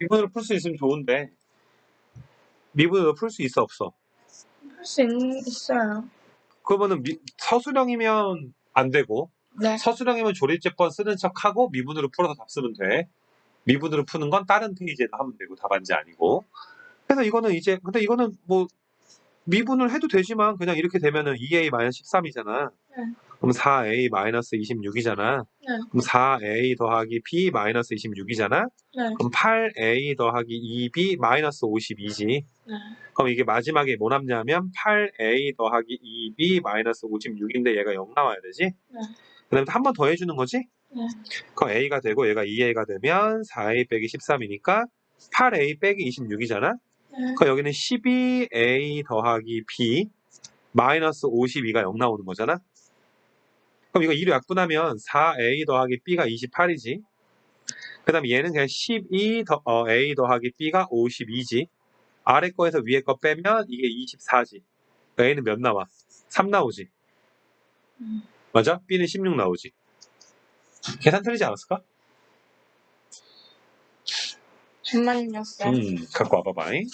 미분으로 풀 수 있으면 좋은데 미분으로 풀 수 있어 없어? 할 수 있어요. 그러면은 미- 서술형이면 안 되고 네. 서술형이면 조립제법 쓰는 척하고 미분으로 풀어서 답 쓰면 돼. 미분으로 푸는 건 다른 페이지에다 하면 되고 답안지 아니고. 그래서 이거는 이제 근데 이거는 뭐 미분을 해도 되지만 그냥 이렇게 되면은 2a-13이잖아. 네. 그럼 4a-26이잖아. 네. 그럼 4a 더하기 b-26이잖아. 네. 그럼 8a 더하기 2b 마이너스 52지. 네. 그럼 이게 마지막에 뭐 남냐면 8a 더하기 2b 마이너스 56인데 얘가 0 나와야 되지? 네. 그 다음에 한 번 더 해주는 거지? 네. 그럼 a가 되고 얘가 2a가 되면 4a 빼기 13이니까 8a 빼기 26이잖아? 네. 그럼 여기는 12a 더하기 b 마이너스 52가 0 나오는 거잖아? 그럼 이거 2로 약분하면 4a 더하기 b가 28이지. 그 다음에 얘는 그냥 12 더, 어, a 더하기 b가 52지. 아래 거에서 위에 거 빼면 이게 24지. a는 몇 나와? 3 나오지. 음. 맞아? b는 16 나오지. 계산 틀리지 않았을까? 쌤. 음, 갖고 와봐봐. 잉?